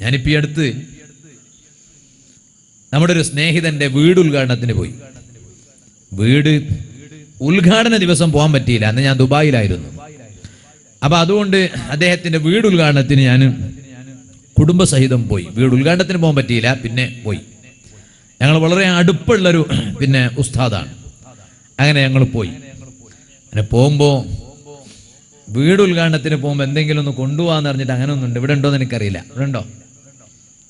ഞാനിപ്പോ ഈ അടുത്ത് നമ്മുടെ ഒരു സ്നേഹിതന്റെ വീട് ഉദ്ഘാടനത്തിന് പോയി. വീട് ഉദ്ഘാടന ദിവസം പോകാൻ പറ്റിയില്ല. അന്ന് ഞാൻ ദുബായിലായിരുന്നു. അപ്പൊ അതുകൊണ്ട് അദ്ദേഹത്തിന്റെ വീട് ഉദ്ഘാടനത്തിന് ഞാൻ കുടുംബസഹിതം പോയി. വീട് ഉദ്ഘാടനത്തിന് പോകാൻ പറ്റിയില്ല പിന്നെ പോയി. ഞങ്ങൾ വളരെ അടുപ്പുള്ളൊരു പിന്നെ ഉസ്താദാണ്. അങ്ങനെ ഞങ്ങൾ പോയി. അങ്ങനെ പോകുമ്പോൾ വീട് ഉദ്ഘാടനത്തിന് പോകുമ്പോൾ എന്തെങ്കിലും ഒന്ന് കൊണ്ടുപോകാന്ന് പറഞ്ഞിട്ട് അങ്ങനെ ഒന്നുണ്ട് ഇവിടെ ഉണ്ടോ എന്ന് എനിക്കറിയില്ല. ഇവിടെ ഉണ്ടോ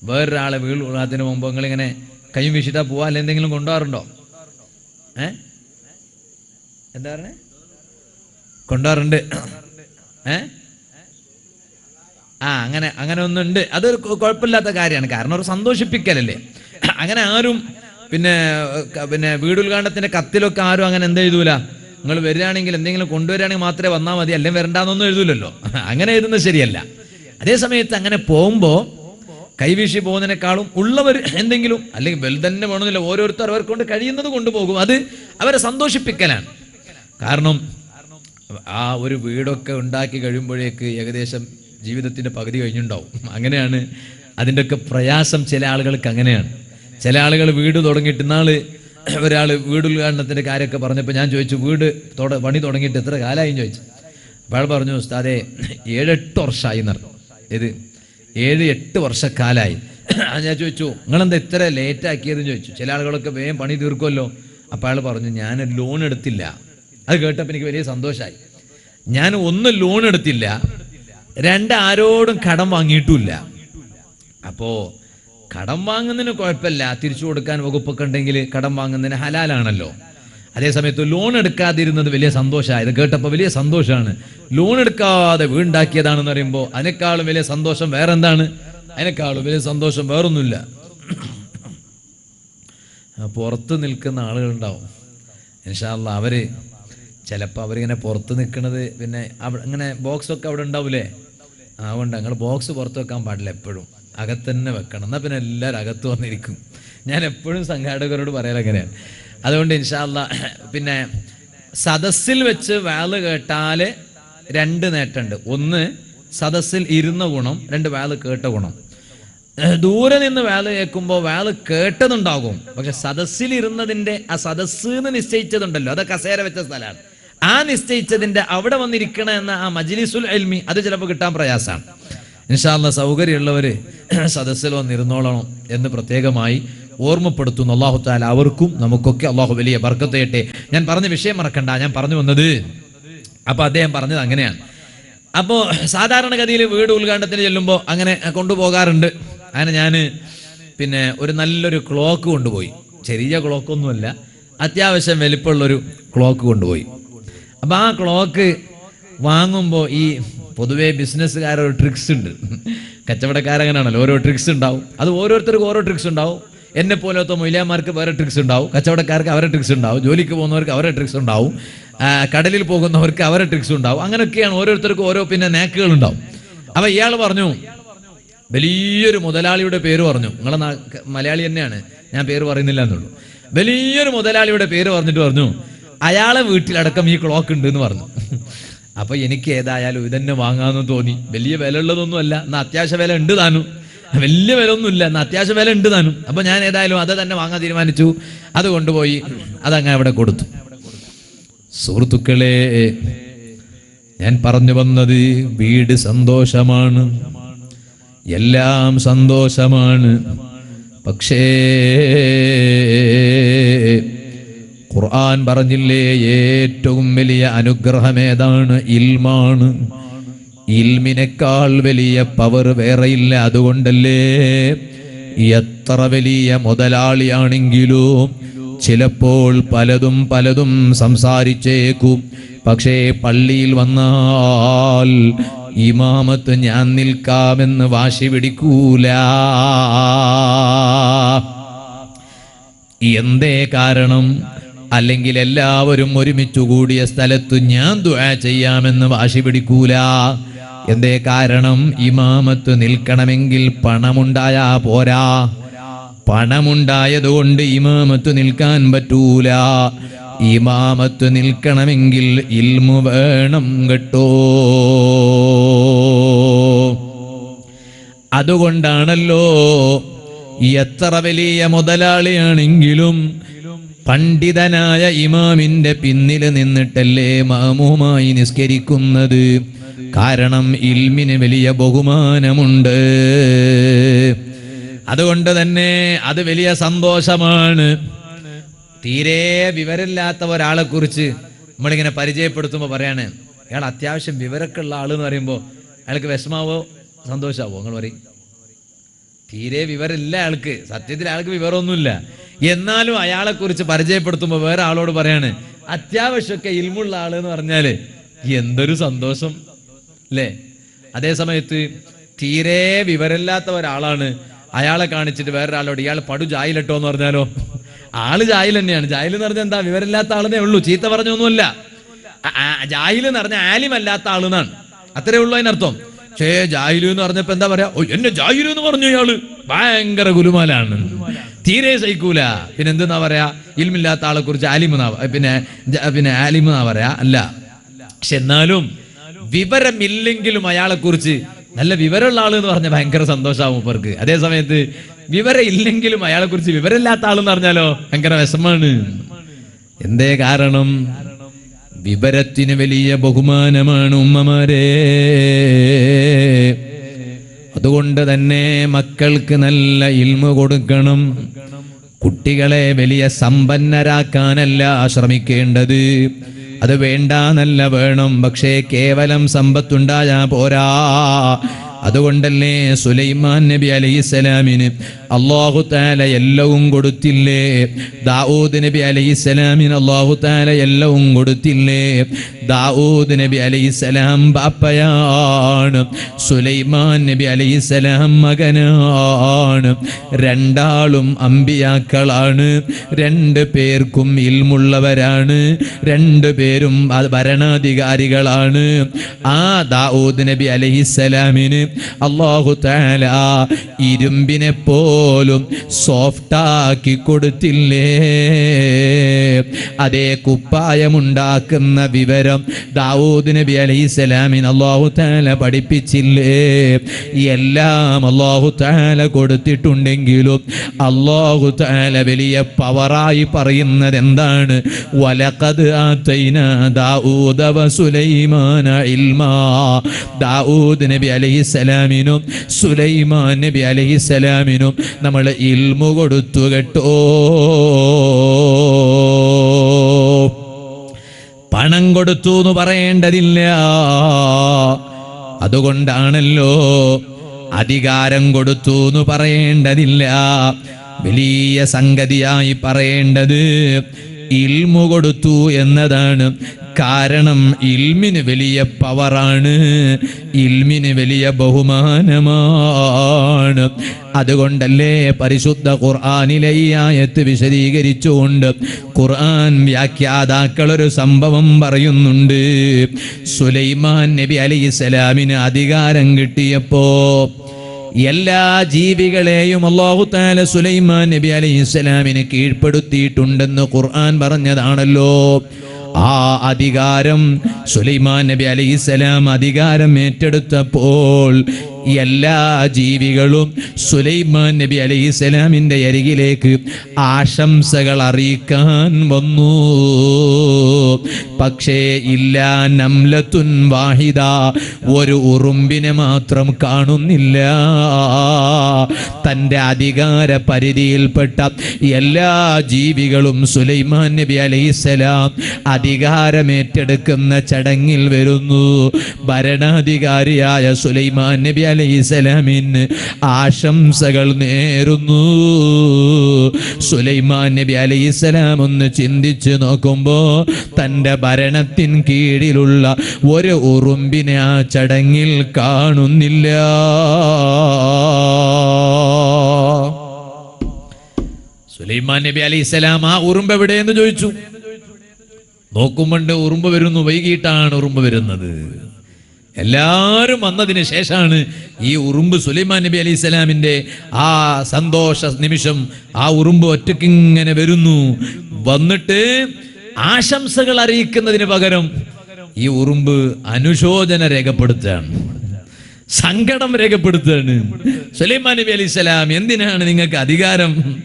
വേറൊരാളെ വീട് മുമ്പ് പോകുമ്പോൾ നിങ്ങളിങ്ങനെ കൈയും വീശിട്ടാ പോവാ? അല്ലെ എന്തെങ്കിലും കൊണ്ടുപോകാറുണ്ടോ? ഏ? എന്താ പറഞ്ഞേ? കൊണ്ടുപോകാറുണ്ട്. ഏ? ആ അങ്ങനെ അങ്ങനെ ഒന്നുണ്ട്. അതൊരു കുഴപ്പമില്ലാത്ത കാര്യമാണ്. കാരണം ഒരു സന്തോഷിപ്പിക്കലല്ലേ? അങ്ങനെ ആരും പിന്നെ പിന്നെ വീടുദ്ഘാടനത്തിന്റെ കത്തിലൊക്കെ ആരും അങ്ങനെ എന്ത് എഴുതൂല? നിങ്ങൾ വരികയാണെങ്കിൽ എന്തെങ്കിലും കൊണ്ടുവരികയാണെങ്കിൽ മാത്രമേ വന്നാൽ മതി. അല്ലെങ്കിൽ വരണ്ടാന്നൊന്നും എഴുതൂലല്ലോ. അങ്ങനെ എഴുതുന്നത് ശരിയല്ല. അതേ സമയത്ത് അങ്ങനെ പോകുമ്പോൾ കൈവീശി പോകുന്നതിനേക്കാളും ഉള്ളവർ എന്തെങ്കിലും അല്ലെങ്കിൽ വെൽ തന്നെ വേണമെന്നില്ല ഓരോരുത്തർ അവർക്ക് കൊണ്ട് കഴിയുന്നത് കൊണ്ടുപോകും. അത് അവരെ സന്തോഷിപ്പിക്കലാണ്. കാരണം ആ ഒരു വീടൊക്കെ ഉണ്ടാക്കി കഴിയുമ്പോഴേക്ക് ഏകദേശം ജീവിതത്തിന്റെ പകുതി കഴിഞ്ഞുണ്ടാവും. അങ്ങനെയാണ് അതിന്റെയൊക്കെ പ്രയാസം ചില ആളുകൾക്ക് അങ്ങനെയാണ്. ചില ആളുകൾ വീട് തുടങ്ങിയിട്ട് നാൾ ഒരാൾ വീട് ഉദ്ഘാടനത്തിന്റെ കാര്യമൊക്കെ പറഞ്ഞപ്പോൾ ഞാൻ ചോദിച്ചു വീട് തുട പണി തുടങ്ങിയിട്ട് എത്ര കാലമായി? ചോദിച്ചു. അപ്പോൾ പറഞ്ഞു ഉസ്താദേ ഏഴെട്ട് വർഷമായി പറഞ്ഞു. ഇത് ഏഴ് എട്ട് വർഷക്കാലായി. ഞാൻ ചോദിച്ചു നിങ്ങളെന്താ ഇത്ര ലേറ്റ് ആക്കിയതെന്ന് ചോദിച്ചു? ചില ആളുകളൊക്കെ വേഗം പണി തീർക്കുമല്ലോ. അപ്പോൾ അയാൾ പറഞ്ഞു ഞാൻ ലോൺ എടുത്തില്ല. അത് കേട്ടപ്പോൾ എനിക്ക് വലിയ സന്തോഷമായി ഞാൻ ഒന്ന് ലോൺ എടുത്തില്ല. രണ്ട് ആരോടും കടം വാങ്ങിയിട്ടില്ല അപ്പോൾ കടം വാങ്ങുന്നതിന് കുഴപ്പമില്ല. തിരിച്ചു കൊടുക്കാൻ വകുപ്പൊക്കെ ഉണ്ടെങ്കിൽ കടം വാങ്ങുന്നതിന് ഹലാലാണല്ലോ. അതേസമയത്ത് ലോൺ എടുക്കാതിരുന്നത് വലിയ സന്തോഷമായി. ഇത് കേട്ടപ്പോൾ വലിയ സന്തോഷമാണ്. ലോൺ എടുക്കാതെ വീണ്ടാക്കിയതാണെന്ന് പറയുമ്പോൾ അതിനേക്കാളും വലിയ സന്തോഷം വേറെ എന്താണ് അതിനേക്കാളും വലിയ സന്തോഷം വേറൊന്നുമില്ല. പുറത്ത് നിൽക്കുന്ന ആളുകളുണ്ടാവും. ഇൻഷാല്ല അവർ ചിലപ്പോൾ അവരിങ്ങനെ പുറത്ത് നിൽക്കുന്നത് പിന്നെ അവിടെ അങ്ങനെ ബോക്സ് ഒക്കെ അവിടെ ഉണ്ടാവില്ലേ അതുകൊണ്ട് ഞങ്ങൾ ബോക്സ് പുറത്ത് വെക്കാൻ പാടില്ല എപ്പോഴും. അകത്തന്നെ വെക്കണം. എന്നാൽ പിന്നെ എല്ലാവരും അകത്ത് വന്നിരിക്കും. ഞാൻ എപ്പോഴും സംഘാടകരോട് പറയാൻ അങ്ങനെയാണ് അതുകൊണ്ട് ഇൻഷാല്ല പിന്നെ സദസ്സിൽ വെച്ച് വാൾ കേട്ടാൽ രണ്ട് നേട്ടമുണ്ട് ഒന്ന് സദസ്സിൽ ഇരുന്ന ഗുണം രണ്ട് വാൾ കേട്ട ഗുണം. ദൂരെ നിന്ന് വേല കേൾക്കുമ്പോൾ വേല കേട്ടതുണ്ടാകും. പക്ഷെ സദസ്സിൽ ഇരുന്നതിന്റെ ആ സദസ്സ് എന്ന് നിശ്ചയിച്ചതുണ്ടല്ലോ. അത് കസേര വെച്ച സ്ഥലമാണ്. ആ നിശ്ചയിച്ചതിന്റെ അവിടെ വന്നിരിക്കണ എന്ന ആ മജ്ലിസുൽ എൽമി അത് ചിലപ്പോൾ കിട്ടാൻ പ്രയാസമാണ്. ഇൻഷാല്ല സൗകര്യമുള്ളവര് സദസ്സിൽ വന്നിരുന്നോളണം എന്ന് പ്രത്യേകമായി ഓർമ്മപ്പെടുത്തുന്നു. അള്ളാഹു താല അവർക്കും നമുക്കൊക്കെ അള്ളാഹു വലിയ ബർക്കത്ത് ചെയ്യട്ടെ ഞാൻ പറഞ്ഞ വിഷയം മറക്കണ്ട. ഞാൻ പറഞ്ഞു വന്നത് അപ്പൊ അദ്ദേഹം പറഞ്ഞത് അങ്ങനെയാണ്. അപ്പോ സാധാരണഗതിയിൽ വീട് ഉദ്ഘാടനത്തിന് ചെല്ലുമ്പോൾ അങ്ങനെ കൊണ്ടുപോകാറുണ്ട്. അങ്ങനെ ഞാൻ പിന്നെ ഒരു നല്ലൊരു ക്ലോക്ക് കൊണ്ടുപോയി. ചെറിയ ക്ലോക്കൊന്നുമല്ല അത്യാവശ്യം വലിപ്പമുള്ളൊരു ക്ലോക്ക് കൊണ്ടുപോയി. അപ്പൊ ആ ക്ലോക്ക് വാങ്ങുമ്പോൾ ഈ പൊതുവേ ബിസിനസ്സുകാരൊരു ട്രിക്സ് ഉണ്ട്. കച്ചവടക്കാരങ്ങനെയാണല്ലോ ഓരോ ട്രിക്സ് ഉണ്ടാവും. അത് ഓരോരുത്തർക്കും ഓരോ ട്രിക്സ് ഉണ്ടാവും. എന്നെ പോലത്തെ മൊയിലാമാർക്ക് വേറെ ട്രിക്സ് ഉണ്ടാവും. കച്ചവടക്കാർക്ക് അവരെ ട്രിക്സ് ഉണ്ടാവും. ജോലിക്ക് പോകുന്നവർക്ക് അവരെ ട്രിക്സ് ഉണ്ടാവും. കടലിൽ പോകുന്നവർക്ക് അവരെ ട്രിക്സ് ഉണ്ടാവും. അങ്ങനെയൊക്കെയാണ് ഓരോരുത്തർക്കും ഓരോ പിന്നെ നാക്കുകൾ ഉണ്ടാവും. അപ്പൊ ഇയാൾ പറഞ്ഞു വലിയൊരു മുതലാളിയുടെ പേര് പറഞ്ഞു. നിങ്ങളെ മലയാളി തന്നെയാണ്. ഞാൻ പേര് പറയുന്നില്ല എന്നുള്ളൂ. വലിയൊരു മുതലാളിയുടെ പേര് പറഞ്ഞിട്ട് പറഞ്ഞു അയാളെ വീട്ടിലടക്കം ഈ ക്ലോക്ക് ഉണ്ട് എന്ന് പറഞ്ഞു. അപ്പൊ എനിക്ക് ഏതായാലും ഇതന്നെ വാങ്ങാന്ന് തോന്നി. വലിയ വില ഉള്ളതൊന്നും അല്ല എന്നാ അത്യാവശ്യ വില ഉണ്ട് താനും. വലിയ വില ഒന്നുമില്ല എന്നാ അത്യാവശ്യം വില ഉണ്ട് താനും. അപ്പൊ ഞാൻ ഏതായാലും അത് തന്നെ വാങ്ങാൻ തീരുമാനിച്ചു. അത് കൊണ്ടുപോയി അതങ്ങനെ അവിടെ കൊടുത്തു. സുഹൃത്തുക്കളെ ഞാൻ പറഞ്ഞു വന്നത് വീട് സന്തോഷമാണ്. എല്ലാം സന്തോഷമാണ്. പക്ഷേ ഖുർആൻ പറഞ്ഞില്ലേ ഏറ്റവും വലിയ അനുഗ്രഹം ഏതാണ്? ഇൽമാണ്. ഇൽമിനേക്കാൾ വലിയ പവർ വേറെയില്ല അതുകൊണ്ടല്ലേ? എത്ര വലിയ മുതലാളിയാണെങ്കിലും ചിലപ്പോൾ പലതും പലതും സംസാരിച്ചേക്കും. പക്ഷേ പള്ളിയിൽ വന്നാൽ ഇമാമത്ത് ഞാൻ നിൽക്കാമെന്ന് വാശി പിടിക്കൂല. എന്തേ കാരണം? അല്ലെങ്കിൽ എല്ലാവരും ഒരുമിച്ചു കൂടിയ സ്ഥലത്ത് ഞാൻ ദുആ ചെയ്യാമെന്ന് വാശി പിടിക്കൂല. എന്തേ കാരണം? ഇമാമത്ത് നിൽക്കണമെങ്കിൽ പണമുണ്ടായാ പോരാ. പണമുണ്ടായതുകൊണ്ട് ഇമാമത്ത് നിൽക്കാൻ പറ്റൂല. ഇമാമത്ത് നിൽക്കണമെങ്കിൽ ഇൽമു വേണം കേട്ടോ. അതുകൊണ്ടാണല്ലോ എത്ര വലിയ മുതലാളിയാണെങ്കിലും പണ്ഡിതനായ ഇമാമിന്റെ പിന്നിൽ നിന്നിട്ടല്ലേ മാമുമായി നിസ്കരിക്കുന്നത്? കാരണം ഇൽമിന് വലിയ ബഹുമാനമുണ്ട്. അതുകൊണ്ട് തന്നെ അത് വലിയ സന്തോഷമാണ്. തീരെ വിവരമില്ലാത്ത ഒരാളെ കുറിച്ച് നമ്മളിങ്ങനെ പരിചയപ്പെടുത്തുമ്പോൾ പറയാണ് അയാൾ അത്യാവശ്യം വിവരമൊക്കെ ഉള്ള എന്ന് പറയുമ്പോൾ അയാൾക്ക് വിഷമാവോ? സന്തോഷമാവോ നിങ്ങൾ പറയും. തീരെ വിവരമില്ല അയാൾക്ക്. സത്യത്തിൽ അയാൾക്ക് വിവരമൊന്നുമില്ല. എന്നാലും അയാളെ കുറിച്ച് പരിചയപ്പെടുത്തുമ്പോൾ വേറെ ആളോട് പറയാണ് അത്യാവശ്യമൊക്കെ ഇൽമുള്ള ആൾ എന്ന് പറഞ്ഞാൽ എന്തൊരു സന്തോഷം. അല്ലേ അതേ സമയത്ത് തീരെ വിവരമില്ലാത്ത ഒരാളാണ്. അയാളെ കാണിച്ചിട്ട് വേറൊരാളോട് ഇയാൾ പടു ജായിലിട്ടോ എന്ന് പറഞ്ഞാലോ? ആൾ ജായിൽ തന്നെയാണ്. ജായിൽ എന്ന് പറഞ്ഞാൽ എന്താ? വിവരമില്ലാത്ത ആളെന്നേ ഉള്ളൂ. ചീത്ത പറഞ്ഞൊന്നുമല്ല. ജാഹിൽ എന്ന് പറഞ്ഞ ആലിമല്ലാത്ത ആളെന്നാണ്. അത്രേ ഉള്ളൂ അതിനർത്ഥം. ഛേ ജാഹിലു എന്ന് പറഞ്ഞപ്പോ എന്താ പറയാ? ഓ എന്നെ ജാഹിലു എന്ന് പറഞ്ഞു ഇയാൾ. ഭയങ്കര ഗുരുമാലാണ് തീരെ സഹിക്കൂല. പിന്നെ എന്തെന്നാ പറയാ? ഇൽമില്ലാത്ത ആളെ കുറിച്ച് ആലിമെന്നാ പിന്നെ പിന്നെ ആലിമെന്നാ പറയാ? അല്ല. പക്ഷെ എന്നാലും വിവരമില്ലെങ്കിലും അയാളെ കുറിച്ച് നല്ല വിവരമുള്ള ആൾ എന്ന് പറഞ്ഞാൽ ഭയങ്കര സന്തോഷമാവും മൂപ്പർക്ക് അതേ സമയത്ത് വിവരം ഇല്ലെങ്കിലും അയാളെ കുറിച്ച് വിവരമില്ലാത്ത ആളെന്ന് പറഞ്ഞാലോ ഭയങ്കര വിഷമാണ്. എന്തേ കാരണം? വിവരത്തിന് വലിയ ബഹുമാനമാണ് ഉമ്മമാരെ. അതുകൊണ്ട് തന്നെ മക്കൾക്ക് നല്ല ഇൽമ കൊടുക്കണം. കുട്ടികളെ വലിയ സമ്പന്നരാക്കാനല്ല ശ്രമിക്കേണ്ടത്. അത് വേണ്ടാന്നല്ല വേണം പക്ഷേ കേവലം സമ്പത്തുണ്ടായാ പോരാ. അതുകൊണ്ടല്ലേ സുലൈമാൻ നബി അലൈഹിസ്സലാമിന് അള്ളാഹു താല എല്ലവും കൊടുത്തില്ലേ? ദാവൂദ് നബി അലൈഹിസ്സലാമിന് അള്ളാഹു താല എല്ലവും കൊടുത്തില്ലേ? ദാവൂദ് നബി അലൈഹിസ്സലാം ബാപ്പയാണ്. സുലൈമാൻ നബി അലൈഹിസ്സലാം മകനാണ്. രണ്ടാളും അമ്പിയാക്കളാണ്. രണ്ട് പേർക്കും ഇൽമുള്ളവരാണ്. രണ്ട് പേരും ഭരണാധികാരികളാണ്. ആ ദാവൂദ് നബി അലൈഹിസ്സലാമിന് അള്ളാഹു താല ഇരുമ്പിനെ പോലും സോഫ്റ്റാക്കി കൊടുത്തില്ലേ? അതേ കുപ്പായമുണ്ടാക്കുന്ന വിവരം ദാവൂദ് നബി അലൈഹി സ്വലാമിന് അള്ളാഹു താല പഠിപ്പിച്ചില്ലേ? എല്ലാം അള്ളാഹു താല കൊടുത്തിട്ടുണ്ടെങ്കിലും അള്ളാഹു താല വലിയ പവറായി പറയുന്നത് എന്താണ്? വലക്കത് ദാവൂദ വ സുലൈമാന ഇൽമാ. ദാവൂദ് നബി അലൈഹിസ്സലാമിനും സുലൈമാൻ നബി അലൈഹിസ്സലാമിനും നമ്മൾ ഇൽമു കൊടുത്തു കേട്ടോ. പണം കൊടുത്തു എന്ന് പറയേണ്ടതില്ല. അതുകൊണ്ടാണല്ലോ അധികാരം കൊടുത്തു എന്ന് പറയേണ്ടതില്ല. വലിയ സംഗതിയായി പറയേണ്ടത് ഇൽമു കൊടുത്തു എന്നതാണ് കാരണം. ഇൽമിന് വലിയ പവറാണ്. ഇൽമിന് വലിയ ബഹുമാനമാണ്. അതുകൊണ്ടല്ലേ പരിശുദ്ധ ഖുർആാനിലെ ഈ ആയത്ത് വിശദീകരിച്ചുകൊണ്ട് ഖുർആൻ വ്യാഖ്യാതാക്കൾ ഒരു സംഭവം പറയുന്നുണ്ട്. സുലൈമാൻ നബി അലി ഇസ്ലാമിന് അധികാരം കിട്ടിയപ്പോ എല്ലാ ജീവികളെയും അള്ളാഹു താല സുലൈമാൻ നബി അലൈഹി സ്വലാമിന് കീഴ്പ്പെടുത്തിയിട്ടുണ്ടെന്ന് ഖുർആൻ പറഞ്ഞതാണല്ലോ. ആ അധികാരം സുലൈമാൻ നബി അലൈഹിസ്സലാം അധികാരം ഏറ്റെടുത്തപ്പോൾ എല്ലാ ജീവികളും സുലൈമാൻ നബി അലൈഹി അലൈഹിസ്സലാമിന്റെ അരികിലേക്ക് ആശംസകൾ അറിയിക്കാൻ വന്നു. പക്ഷേ ഇല്ല നംലത്തുൻ വാഹിദ ഒരു ഉറുമ്പിനെ മാത്രം കാണുന്നില്ല. തന്റെ അധികാര പരിധിയിൽപ്പെട്ട എല്ലാ ജീവികളും സുലൈമാൻ നബി അലൈസലാം അധികാരമേറ്റെടുക്കുന്ന ചടങ്ങിൽ വരുന്നു. ഭരണാധികാരിയായ സുലൈമാൻ നബി അലൈഹിസ്സലാമിന് ആശംസകൾ നേരുന്നു. സുലൈമാൻ നബി അലൈസലാം ഒന്ന് ചിന്തിച്ചു നോക്കുമ്പോ തന്റെ ഭരണത്തിൻ കീഴിലുള്ള ഒരു ഉറുമ്പിനെ ആ ചടങ്ങിൽ കാണുന്നില്ല. സുലൈമാൻ നബി അലൈഹി സ്വലാം ആ ഉറുമ്പ് എവിടെയെന്ന് ചോദിച്ചു? നോക്കുമ്പോണ്ട് ഉറുമ്പ് വരുന്നു വൈകിട്ടാണ് ഉറുമ്പ് വരുന്നത്. എല്ലാവരും വന്നതിന് ശേഷമാണ് ഈ ഉറുമ്പ് സുലൈമാൻ നബി അലി ഇസ്ലാമിന്റെ ആ സന്തോഷ നിമിഷം ആ ഉറുമ്പ് ഒറ്റക്കിങ്ങനെ വരുന്നു. വന്നിട്ട് ആശംസകൾ അറിയിക്കുന്നതിന് പകരം ഈ ഉറുമ്പ് അനുശോചന രേഖപ്പെടുത്തുകയാണ്. സങ്കടം രേഖപ്പെടുത്തുകയാണ്. സുലൈമാൻ നബി അലി സ്വലാം എന്തിനാണ് നിങ്ങൾക്ക് അധികാരം?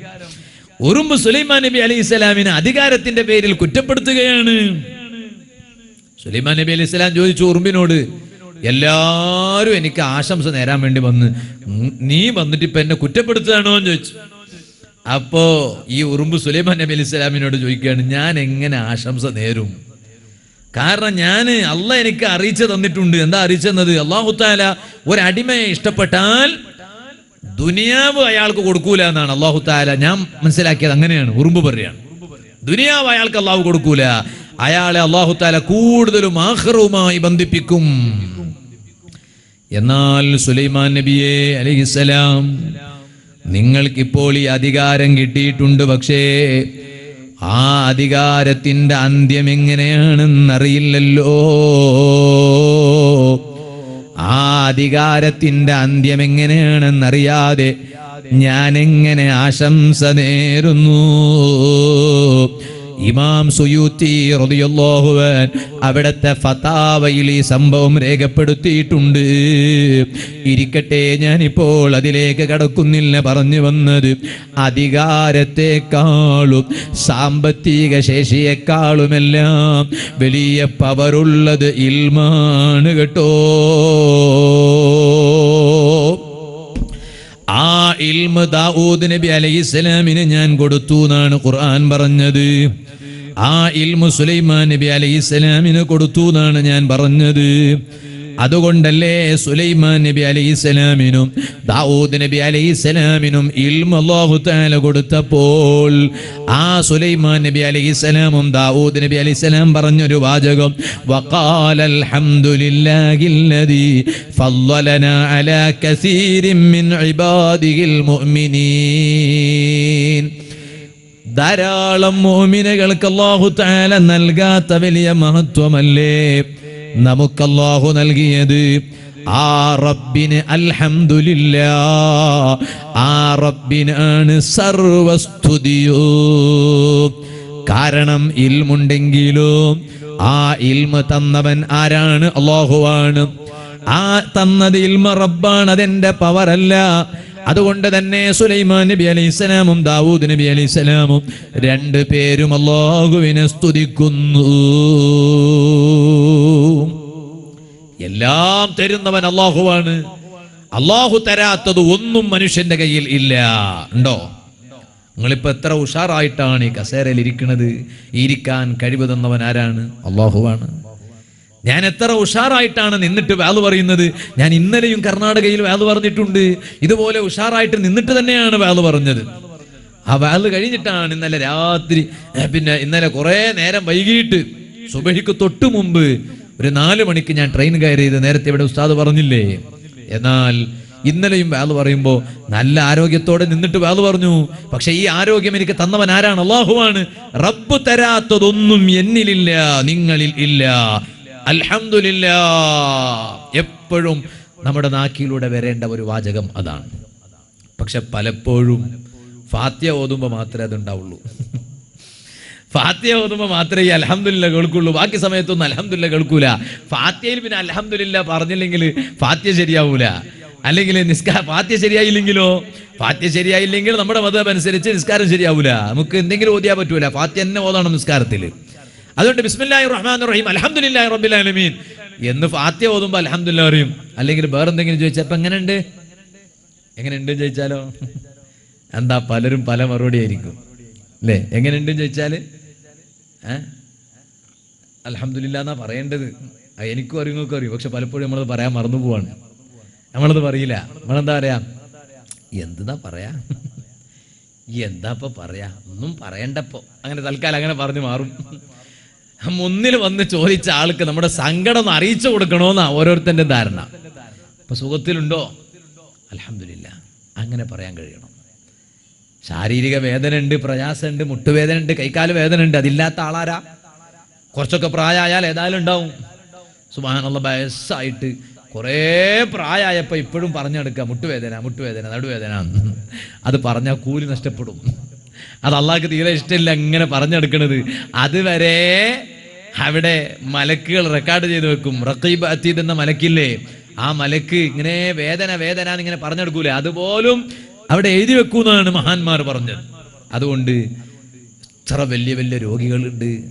ഉറുമ്പ് സുലൈമാൻ നബി അലി സ്വലാമിനെ അധികാരത്തിന്റെ പേരിൽ കുറ്റപ്പെടുത്തുകയാണ്. സുലൈമാൻ നബി അലി സ്വലാം ചോദിച്ചു ഉറുമ്പിനോട് എല്ലാരും എനിക്ക് ആശംസ നേരാൻ വേണ്ടി വന്ന് നീ വന്നിട്ട് ഇപ്പൊ എന്നെ കുറ്റപ്പെടുത്തുകയാണോ? എന്ന് ചോദിച്ചു. അപ്പോ ഈ ഉറുമ്പ് സുലൈമാൻ നബി അലൈഹി സ്വലാമിനോട് ചോദിക്കുകയാണ് ഞാൻ എങ്ങനെ ആശംസ നേരും? കാരണം ഞാൻ അല്ല എനിക്ക് അറിയിച്ചു തന്നിട്ടുണ്ട്. എന്താ അറിയിച്ചെന്നത് അള്ളാഹു താല ഒരടിമയെ ഇഷ്ടപ്പെട്ടാൽ ദുനിയാവ് അയാൾക്ക് കൊടുക്കൂല എന്നാണ് അള്ളാഹു താല ഞാൻ മനസ്സിലാക്കിയത് അങ്ങനെയാണ് ഉറുമ്പ് പറയാണ്. ദുനിയാവ് അയാൾക്ക് അള്ളാഹു കൊടുക്കൂല. അയാളെ അള്ളാഹു താല കൂടുതലും ആഹ്റവുമായി ബന്ധിപ്പിക്കും. എന്നാൽ സുലൈമാൻ നബിയെ അലഹിസലാം നിങ്ങൾക്കിപ്പോൾ ഈ അധികാരം കിട്ടിയിട്ടുണ്ട് പക്ഷേ ആ അധികാരത്തിന്റെ അന്ത്യം എങ്ങനെയാണെന്നറിയില്ലല്ലോ. ആ അധികാരത്തിന്റെ അന്ത്യം എങ്ങനെയാണെന്നറിയാതെ ഞാൻ എങ്ങനെ ആശംസ നേരുന്നു. ഇമാം സുയൂത്തി റളിയല്ലാഹുവൻ അവിടുത്തെ ഫതാവയിൽ ഈ സംഭവം രേഖപ്പെടുത്തിയിട്ടുണ്ട്. ഇരിക്കട്ടെ ഞാനിപ്പോൾ അതിലേക്ക് കടക്കുന്നില്ല പറഞ്ഞു വന്നത്. അധികാരത്തെക്കാളും സാമ്പത്തിക ശേഷിയെക്കാളുമെല്ലാം വലിയ പവറുള്ളത് ഇൽമാണ് കേട്ടോ. ആ ഇൽമ ദാവൂദ് നബി അലൈഹി സ്വലാമിന് ഞാൻ കൊടുത്തു എന്നാണ് ഖുർആൻ പറഞ്ഞത്. ആ ഇൽമു സുലൈമാൻ നബി അലൈഹി സ്വലാമിന് കൊടുത്തു എന്നാണ് ഞാൻ പറഞ്ഞത്. അതുകൊണ്ടല്ലേ സുലൈമാൻ നബി അലൈഹി സ്വലാമിനും ദാവൂദ് നബി അലൈഹി സ്വലാമിനും ഇൽമല്ലാഹു താല കൊടുത്തപ്പോൾ ആ സുലൈമാൻ നബി അലൈഹി സ്വലാമും ദാവൂദ് നബി അലൈഹി സ്വലാം പറഞ്ഞൊരു വാചകം വഖാല الحمد لله അലാ കസീരിൻ മിൻ كثير മുഅ്മിനീൻ. ധാരാളം മോമിനകൾക്ക് അള്ളാഹു താല നൽകാത്ത വലിയ മഹത്വമല്ലേ? നമുക്ക് നൽകിയത്. ആ റബ്ബിന് അൽഹംദുലില്ല ആ റബ്ബിനാണ് സർവസ്തുതിയോ. കാരണം ഇൽമുണ്ടെങ്കിലോ ആ ഇൽമ തന്നവൻ ആരാണ്? അള്ളാഹുവാണ് ആ തന്നത് ഇൽമ റബ്ബാണ് അതെന്റെ പവറല്ല. അതുകൊണ്ട് തന്നെ സുലൈമാൻ നബി അലൈഹി സ്വലാമും ദാവൂദ് നബി അലൈഹി രണ്ടു രണ്ട് പേരും അള്ളാഹുവിനെ സ്തുതിക്കുന്നു. എല്ലാം തരുന്നവൻ അള്ളാഹുവാണ്. അള്ളാഹു തരാത്തത് ഒന്നും മനുഷ്യന്റെ കയ്യിൽ ഇല്ല. ഉണ്ടോ? നിങ്ങളിപ്പോ എത്ര ഉഷാറായിട്ടാണ് ഈ കസേരയിൽ ഇരിക്കുന്നത് ഇരിക്കാൻ കഴിവ് തന്നവൻ ആരാണ്? അള്ളാഹുവാണ്. ഞാൻ എത്ര ഉഷാറായിട്ടാണ് നിന്നിട്ട് വാൽ പറയുന്നത്? ഞാൻ ഇന്നലെയും കർണാടകയിൽ വാൽ പറഞ്ഞിട്ടുണ്ട്. ഇതുപോലെ ഉഷാറായിട്ട് നിന്നിട്ട് തന്നെയാണ് വാൽ പറഞ്ഞത്. ആ വാൽ കഴിഞ്ഞിട്ടാണ് ഇന്നലെ രാത്രി പിന്നെ ഇന്നലെ കുറെ നേരം വൈകിട്ട് സുബഹിക്ക് തൊട്ട് മുമ്പ് ഒരു നാല് മണിക്ക് ഞാൻ ട്രെയിൻ കയറിയത് നേരത്തെ ഇവിടെ ഉസ്താദ് പറഞ്ഞില്ലേ? എന്നാൽ ഇന്നലെയും വാൽ പറയുമ്പോൾ നല്ല ആരോഗ്യത്തോടെ നിന്നിട്ട് വാൽ പറഞ്ഞു. പക്ഷെ ഈ ആരോഗ്യം എനിക്ക് തന്നവൻ ആരാണ്? അള്ളാഹുവാണ് റബ്ബ് തരാത്തതൊന്നും എന്നിലില്ല നിങ്ങളിൽ ഇല്ല. അലഹമില്ല എപ്പോഴും നമ്മുടെ നാക്കിലൂടെ വരേണ്ട ഒരു വാചകം അതാണ്. പക്ഷെ പലപ്പോഴും ഫാത്യ ഓതുമ്പോൾ മാത്രമേ അതുണ്ടാവുള്ളൂ. ഫാത്യ ഓതുമ്പോൾ മാത്രമേ ഈ അലഹമില്ല കേൾക്കുള്ളൂ. ബാക്കി സമയത്തൊന്നും അലഹമില്ല കേൾക്കൂല. ഫാത്യയിൽ പിന്നെ അലഹമില്ല പറഞ്ഞില്ലെങ്കിൽ ഫാത്യ ശരിയാവൂല. അല്ലെങ്കിൽ നിസ്കാര ഫാത്യ ശരിയായില്ലെങ്കിലോ? ഫാത്യ ശരിയായില്ലെങ്കിൽ നമ്മുടെ മതം അനുസരിച്ച് നിസ്കാരം ശരിയാവൂല. നമുക്ക് എന്തെങ്കിലും ഓതിയാ പറ്റൂല. ഫാത്യ തന്നെ ഓതണം നിസ്കാരത്തിൽ അതുകൊണ്ട് ബിസ്മില്ലാഹി റഹ്മാൻ റഹീം അലഹമുല്ലാഹി റബ്ബിൽ ആലമീൻ. എന്ന് ഫാത്യ ഓതുമ്പോൾ അലഹമുല്ല അറിയും അല്ലെങ്കിൽ വേറെ വേറെന്തെങ്കിലും ചോദിച്ചാൽ അപ്പൊ എങ്ങനെയുണ്ട്? എങ്ങനെയുണ്ട്? ചോദിച്ചാലോ? എന്താ പലരും പല മറുപടി ആയിരിക്കും. അല്ലേ? എങ്ങനെയുണ്ട് ചോദിച്ചാൽ? ഏ അലഹമില്ല എന്നാ പറയേണ്ടത്. എനിക്കും അറിയും നിങ്ങൾക്കും അറിയും. പക്ഷെ പലപ്പോഴും നമ്മളത് പറയാൻ മറന്നു പോവാണ്. നമ്മളത് പറയില്ല. നമ്മളെന്താ പറയാ? എന്താ പറയാ? എന്താ ഇപ്പൊ പറയാ? ഒന്നും പറയണ്ടപ്പോ. അങ്ങനെ തൽക്കാലം അങ്ങനെ പറഞ്ഞു മാറും. മുന്നിൽ വന്ന് ചോദിച്ച ആൾക്ക് നമ്മുടെ സങ്കടം ഒന്ന് അറിയിച്ചു കൊടുക്കണോന്നാ ഓരോരുത്തന്റെ ധാരണ. അപ്പൊ സുഖത്തിലുണ്ടോ? അലഹമില്ല അങ്ങനെ പറയാൻ കഴിയണം. ശാരീരിക വേദന ഉണ്ട് പ്രയാസമുണ്ട് മുട്ടുവേദന ഉണ്ട് കൈക്കാൽ വേദന ഉണ്ട് അതില്ലാത്ത ആളാരാ? കുറച്ചൊക്കെ പ്രായമായാൽ ഏതായാലും ഉണ്ടാവും. സുബാനുള്ള വയസ്സായിട്ട് കുറേ പ്രായമായപ്പോൾ ഇപ്പോഴും പറഞ്ഞെടുക്കുക മുട്ടുവേദന മുട്ടുവേദന നടുവേദന. അത് പറഞ്ഞാൽ കൂലി നഷ്ടപ്പെടും. അത് അള്ളാഹ്ക്ക് തീരെ ഇഷ്ടമില്ല എങ്ങനെ പറഞ്ഞെടുക്കണത്. അതുവരെ അവിടെ മലക്കുകൾ റെക്കോർഡ് ചെയ്ത് വെക്കും. റക്കീബ് അത്തീദ് എന്ന മലക്കില്ലേ? ആ മലക്ക് ഇങ്ങനെ വേദന വേദന എന്നിങ്ങനെ പറഞ്ഞെടുക്കൂലേ? അതുപോലും അവിടെ എഴുതി വെക്കൂന്നാണ് മഹാന്മാർ പറഞ്ഞത്. അതുകൊണ്ട് എത്ര വലിയ വലിയ രോഗികളുണ്ട്.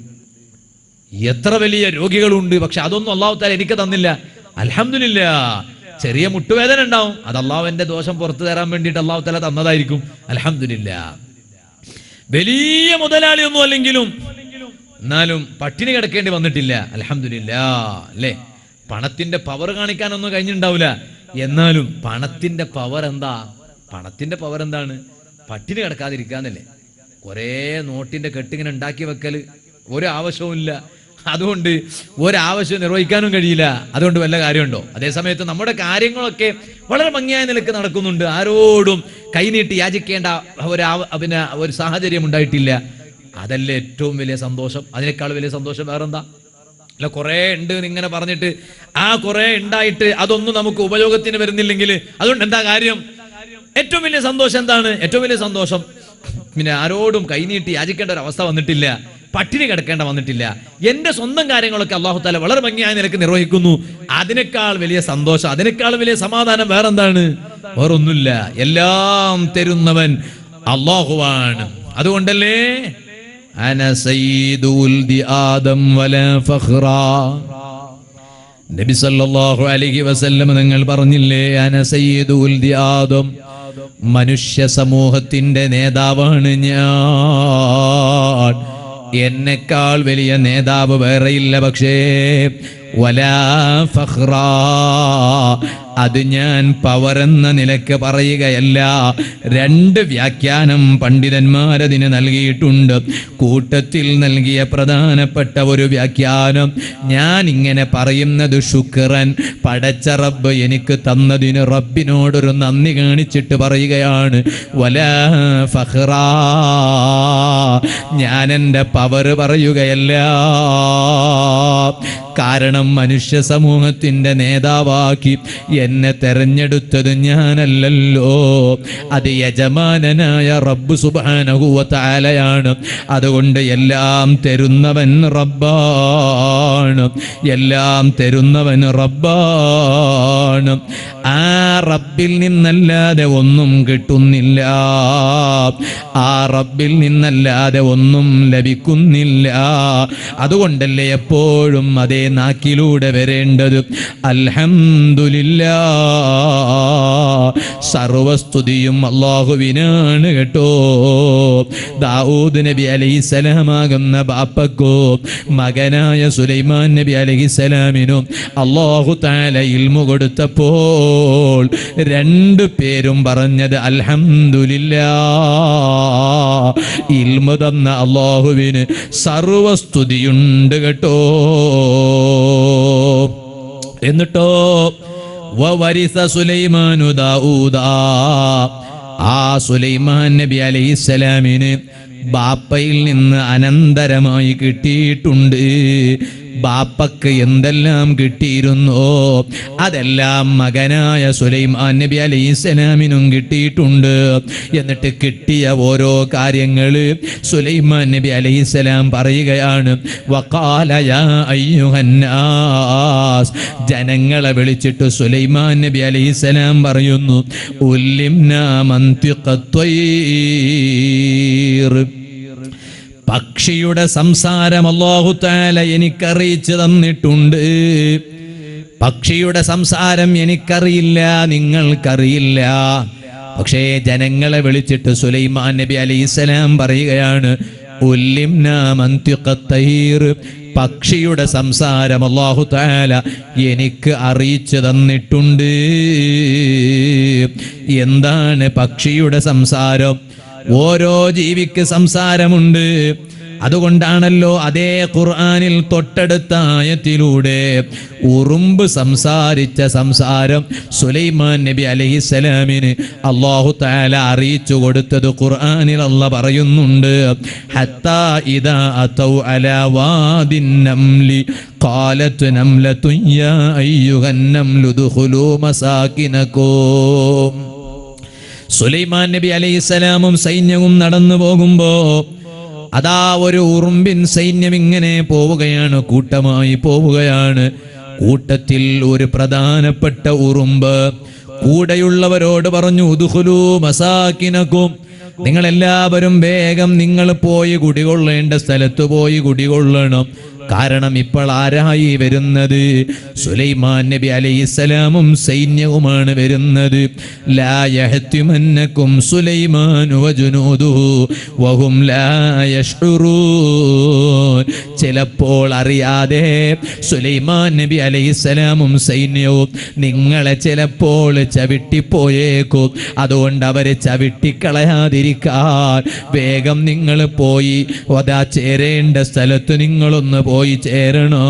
എത്ര വലിയ രോഗികളുണ്ട്. പക്ഷെ അതൊന്നും അള്ളാഹു താല എനിക്ക് തന്നില്ല. അലഹമില്ല ചെറിയ മുട്ടുവേദന ഉണ്ടാവും. അത് അള്ളാഹുവിന്റെ ദോഷം പുറത്തു തരാൻ വേണ്ടിയിട്ട് അള്ളാഹു താല തന്നതായിരിക്കും. അലഹമില്ല വലിയ മുതലാളിയൊന്നും അല്ലെങ്കിലും എന്നാലും പട്ടിണി കിടക്കേണ്ടി വന്നിട്ടില്ല. അലഹമില്ല അല്ലേ? പണത്തിന്റെ പവർ കാണിക്കാനൊന്നും കഴിഞ്ഞിട്ടുണ്ടാവില്ല. എന്നാലും പണത്തിന്റെ പവർ എന്താ? പണത്തിന്റെ പവർ എന്താണ്? പട്ടിണി കിടക്കാതിരിക്കാന്നല്ലേ കുറേ നോട്ടിന്റെ കെട്ടിങ്ങനെ ഉണ്ടാക്കി വെക്കൽ ഒരു ആവശ്യവും ഇല്ല. അതുകൊണ്ട് ഒരാവശ്യം നിർവഹിക്കാനും കഴിയില്ല. അതുകൊണ്ട് വല്ല കാര്യമുണ്ടോ? അതേസമയത്ത് നമ്മുടെ കാര്യങ്ങളൊക്കെ വളരെ ഭംഗിയായ നിലയ്ക്ക് നടക്കുന്നുണ്ട്. ആരോടും കൈനീട്ടി യാചിക്കേണ്ട ഒരു പിന്നെ ഒരു സാഹചര്യം ഉണ്ടായിട്ടില്ല. അതല്ലേ ഏറ്റവും വലിയ സന്തോഷം. അതിനേക്കാൾ വലിയ സന്തോഷം വേറെന്താ? അല്ല കുറെ ഉണ്ട് ഇങ്ങനെ പറഞ്ഞിട്ട് ആ കുറേ ഉണ്ടായിട്ട് അതൊന്നും നമുക്ക് ഉപയോഗത്തിന് വരുന്നില്ലെങ്കിൽ അതുകൊണ്ട് എന്താ കാര്യം? ഏറ്റവും വലിയ സന്തോഷം എന്താണ്? ഏറ്റവും വലിയ സന്തോഷം. പിന്നെ ആരോടും കൈനീട്ടി യാചിക്കേണ്ട ഒരു അവസ്ഥ വന്നിട്ടില്ല. പട്ടിണി കിടക്കേണ്ട വന്നിട്ടില്ല. എന്റെ സ്വന്തം കാര്യങ്ങളൊക്കെ അള്ളാഹു താല വളരെ ഭംഗിയായ നിലയ്ക്ക് നിർവഹിക്കുന്നു. അതിനേക്കാൾ വലിയ സന്തോഷം അതിനേക്കാൾ വലിയ സമാധാനം വേറെന്താണ്? വേറൊന്നുമില്ല. എല്ലാം തരുന്നവൻ അള്ളാഹുവാണ്. അതുകൊണ്ടല്ലേ? നബി സല്ലല്ലാഹു അലൈഹി വസല്ലം നിങ്ങൾ പറഞ്ഞില്ലേ അന സയ്യിദുൽ ആദം. മനുഷ്യ സമൂഹത്തിന്റെ നേതാവാണ് ഞാൻ. എന്നെക്കാൾ വലിയ നേതാവ് വേറെയില്ല പക്ഷേ വലാ അത് ഞാൻ പവർ എന്ന നിലയ്ക്ക് പറയുകയല്ല. രണ്ട് വ്യാഖ്യാനം പണ്ഡിതന്മാരതിന് നൽകിയിട്ടുണ്ട്. കൂട്ടത്തിൽ നൽകിയ പ്രധാനപ്പെട്ട ഒരു വ്യാഖ്യാനം. ഞാൻ ഇങ്ങനെ പറയുന്നത് ശുക്രൻ പടച്ച റബ്ബ് എനിക്ക് തന്നതിന് റബ്ബിനോടൊരു നന്ദി കാണിച്ചിട്ട് പറയുകയാണ്. വല ഫഹ്റ ഞാൻ എന്റെ പവർ പറയുകയല്ല. കാരണം മനുഷ്യ സമൂഹത്തിന്റെ നേതാവാക്കി എന്നെ തെരഞ്ഞെടുത്തത് ഞാനല്ലല്ലോ. അത് യജമാനനായ റബ്ബ് സുബാനകുവത്താലയാണ് അതുകൊണ്ട് എല്ലാം തരുന്നവൻ റബ്ബാണ്. എല്ലാം തരുന്നവൻ റബ്ബാണ്. ആ റബ്ബിൽ നിന്നല്ലാതെ ഒന്നും കിട്ടുന്നില്ല. ആ റബ്ബിൽ നിന്നല്ലാതെ ഒന്നും ലഭിക്കുന്നില്ല. അതുകൊണ്ടല്ലേ എപ്പോഴും അതേ നാക്കിലൂടെ വരേണ്ടത് അൽഹംദുലില്ല സർവസ്തുതിയും അള്ളാഹുവിനാണ് കേട്ടോ. ദാവൂദ് നബി അലൈസലാമാകുന്ന ബാപ്പക്കോ മകനായ സുലൈമാൻ നബി അലൈഹിസലാമിനും അള്ളാഹു താല ഇൽമു കൊടുത്തപ്പോൾ രണ്ടു പേരും പറഞ്ഞത് അൽഹംദുലില്ല ഇൽമു തന്ന അള്ളാഹുവിന് സർവസ്തുതിയുണ്ട് കേട്ടോ. എന്നിട്ടോ സുലൈമാനു ദാഊദ. ആ സുലൈമാൻ നബി അലൈഹിസ്സലാമിന് ബാപ്പയിൽ നിന്ന് അനന്തരമായി കിട്ടിയിട്ടുണ്ട്. ബാപ്പക്ക് എന്തെല്ലാം കിട്ടിയിരുന്നോ? അതെല്ലാം മകനായ സുലൈമാൻ നബി അലൈഹിസ്സലാമിനും കിട്ടിയിട്ടുണ്ട്. എന്നിട്ട് കിട്ടിയ ഓരോ കാര്യങ്ങൾ സുലൈമാൻ നബി പറയുകയാണ് വഖാല യാ അയ്യുഹന്നാസ്. ജനങ്ങളെ വിളിച്ചിട്ട് സുലൈമാൻ നബി അലൈഹി സ്വലാം പറയുന്നു ഉല്ലിംനാ മന്തിഖത്വയീർ പക്ഷിയുടെ സംസാരം അല്ലാഹു തആല എനിക്കറിയിച്ചു തന്നിട്ടുണ്ട്. പക്ഷിയുടെ സംസാരം എനിക്കറിയില്ല നിങ്ങൾക്കറിയില്ല. പക്ഷേ ജനങ്ങളെ വിളിച്ചിട്ട് സുലൈമാൻ നബി അലൈസലാം പറയുകയാണ് പക്ഷിയുടെ സംസാരം അല്ലാഹു തആല എനിക്ക് അറിയിച്ചു തന്നിട്ടുണ്ട്. എന്താണ് പക്ഷിയുടെ സംസാരം? ഓരോ ജീവിക്ക് സംസാരമുണ്ട്. അതുകൊണ്ടാണല്ലോ അതേ ഖുർആാനിൽ തൊട്ടടുത്ത ആയത്തിലൂടെ ഉറുമ്പ് സംസാരിച്ച സംസാരം സുലൈമാൻ നബി അലൈഹിസ്സലാമിന് അള്ളാഹു താല അറിയിച്ചു കൊടുത്തത് ഖുർആാനിൽ അല്ല പറയുന്നുണ്ട്. ഹത്താ വാദിൻ നംലി സുലൈമാൻ നബി അലൈഹിസ്സലാമും സൈന്യവും നടന്നു പോകുമ്പോ അതാ ഒരു ഉറുമ്പിൻ സൈന്യം ഇങ്ങനെ പോവുകയാണ് കൂട്ടമായി പോവുകയാണ്. കൂട്ടത്തിൽ ഒരു പ്രധാനപ്പെട്ട ഉറുമ്പ് കൂടെയുള്ളവരോട് പറഞ്ഞു ഉദുഹുലു മസാക്കിനക്കും നിങ്ങൾ എല്ലാവരും വേഗം നിങ്ങൾ പോയി കുടികൊള്ളേണ്ട സ്ഥലത്ത് പോയി കുടികൊള്ളണം. കാരണം ഇപ്പോൾ ആരായി വരുന്നത്? സുലൈമാൻ നബി അലൈഹിസ്സലാമും സൈന്യവുമാണ് വരുന്നത്. ലാ യഹ്തിമന്നകും സുലൈമാനു വജുനൂദുഹു വഹും ചിലപ്പോൾ അറിയാതെ സുലൈമാൻ നബി അലൈഹിസ്സലാമും സൈന്യവും നിങ്ങളെ ചിലപ്പോൾ ചവിട്ടിപ്പോയേക്കും. അതുകൊണ്ട് അവരെ ചവിട്ടിക്കളയാതിരിക്കാൻ വേഗം നിങ്ങൾ പോയി. ഒതാ ചേരേണ്ട സ്ഥലത്ത് നിങ്ങളൊന്ന് പോയി ചേരണോ.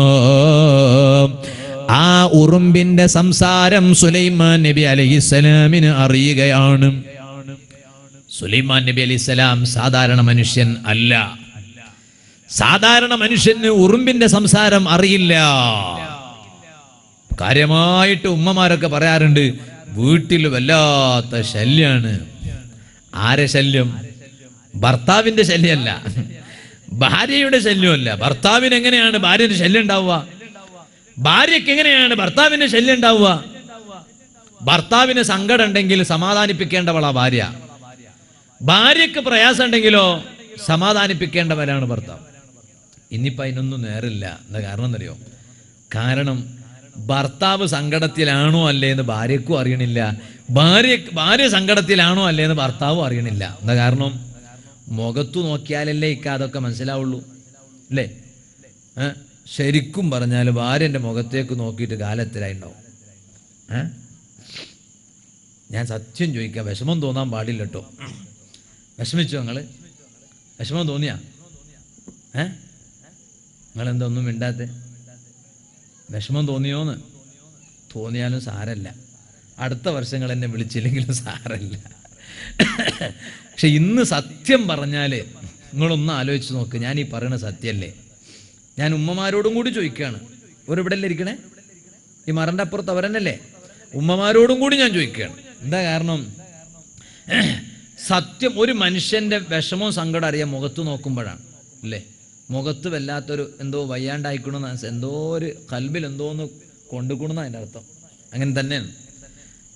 ആ ഉറുമ്പിന്റെ സംസാരം സുലൈമാൻ നബി അലൈഹിസ്സലാമിന് അറിയുകയാണ്. സുലൈമാൻ നബി അലൈഹിസ്സലാം സാധാരണ മനുഷ്യൻ അല്ല. സാധാരണ മനുഷ്യന് ഉറുമ്പിന്റെ സംസാരം അറിയില്ല. കാര്യമായിട്ട് ഉമ്മമാരൊക്കെ പറയാറുണ്ട് വീട്ടിൽ വല്ലാത്ത ശല്യാണ്. ആരെ ശല്യം? ഭർത്താവിന്റെ ശല്യമല്ല. ഭാര്യയുടെ ശല്യമല്ല. ഭർത്താവിന് എങ്ങനെയാണ് ഭാര്യയുടെ ശല്യം ഉണ്ടാവുക? ഭാര്യയ്ക്ക് എങ്ങനെയാണ് ഭർത്താവിന്റെ ശല്യം ഉണ്ടാവുക? ഭർത്താവിന് സങ്കടം ഉണ്ടെങ്കിൽ സമാധാനിപ്പിക്കേണ്ടവളാ ഭാര്യ. ഭാര്യക്ക് പ്രയാസം ഉണ്ടെങ്കിലോ സമാധാനിപ്പിക്കേണ്ടവരാണ് ഭർത്താവ്. ഇന്നിപ്പോ അതിനൊന്നും നേരില്ല. എന്താ കാരണം എന്നറിയോ? കാരണം ഭർത്താവ് സങ്കടത്തിലാണോ അല്ലേ എന്ന് ഭാര്യക്കും അറിയണില്ല. ഭാര്യ ഭാര്യ സങ്കടത്തിലാണോ അല്ലേ എന്ന് ഭർത്താവും അറിയണില്ല. എന്താ കാരണം? മുഖത്തു നോക്കിയാലല്ലേ ഇക്ക അതൊക്കെ മനസ്സിലാവുള്ളൂ. അല്ലേ? ശരിക്കും പറഞ്ഞാൽ ഭാര്യന്റെ മുഖത്തേക്ക് നോക്കിയിട്ട് കാലത്തിലായിണ്ടാവും. ഞാൻ സത്യം ചോദിക്കാം വിഷമം തോന്നാൻ പാടില്ല കേട്ടോ വിഷമിച്ചോ നിങ്ങൾ വിഷമം തോന്നിയാ? ഏ? നിങ്ങളെന്താ ഒന്നും മിണ്ടാത്തെ? വിഷമം തോന്നിയോന്ന്? തോന്നിയാലും സാരല്ല. അടുത്ത വർഷങ്ങൾ എന്നെ വിളിച്ചില്ലെങ്കിലും സാരല്ല. പക്ഷെ ഇന്ന് സത്യം പറഞ്ഞാൽ നിങ്ങളൊന്ന് ആലോചിച്ച് നോക്ക്. ഞാൻ ഈ പറയണ സത്യമല്ലേ? ഞാൻ ഉമ്മമാരോടും കൂടി ചോദിക്കുകയാണ്. അല്ലേ ഇരിക്കണേ? ഈ മറന്റെ അപ്പുറത്ത് അവരെന്നല്ലേ? ഉമ്മമാരോടും കൂടി ഞാൻ ചോദിക്കുകയാണ്. എന്താ കാരണം? സത്യം ഒരു മനുഷ്യന്റെ വിഷമവും സങ്കടം അറിയാൻ മുഖത്ത് നോക്കുമ്പോഴാണ് അല്ലേ? മുഖത്ത് വല്ലാത്തൊരു എന്തോ വയ്യാണ്ടായിക്കണമെന്ന് എന്തോ ഒരു കൽബിൽ എന്തോ ഒന്ന് കൊണ്ടുക്കണമെന്നാണ് അതിന്റെ അർത്ഥം. അങ്ങനെ തന്നെയാണ്.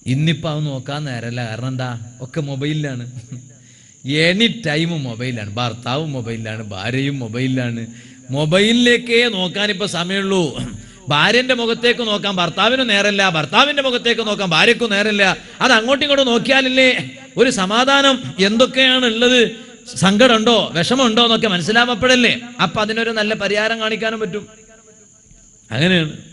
ഇന്നിപ്പോൾ അത് നോക്കാൻ നേരല്ല. കാരണം എന്താ? ഒക്കെ മൊബൈലിലാണ്. Any time മൊബൈലാണ്. ഭർത്താവും മൊബൈലിലാണ്. ഭാര്യയും മൊബൈലിലാണ്. മൊബൈലിലേക്കേ നോക്കാൻ ഇപ്പൊ സമയമുള്ളൂ. ഭാര്യന്റെ മുഖത്തേക്ക് നോക്കാം. ഭർത്താവിനും നേരല്ല. ഭർത്താവിന്റെ മുഖത്തേക്ക് നോക്കാം. ഭാര്യക്കും നേരല്ല. അത് അങ്ങോട്ടും ഇങ്ങോട്ടും നോക്കിയാലല്ലേ ഒരു സമാധാനം എന്തൊക്കെയാണ് ഉള്ളത്? സങ്കടമുണ്ടോ? വിഷമമുണ്ടോ എന്നൊക്കെ മനസ്സിലാവപ്പെടല്ലേ? അപ്പൊ അതിനൊരു നല്ല പരിഹാരം കാണിക്കാനും പറ്റും. അങ്ങനെയാണ്.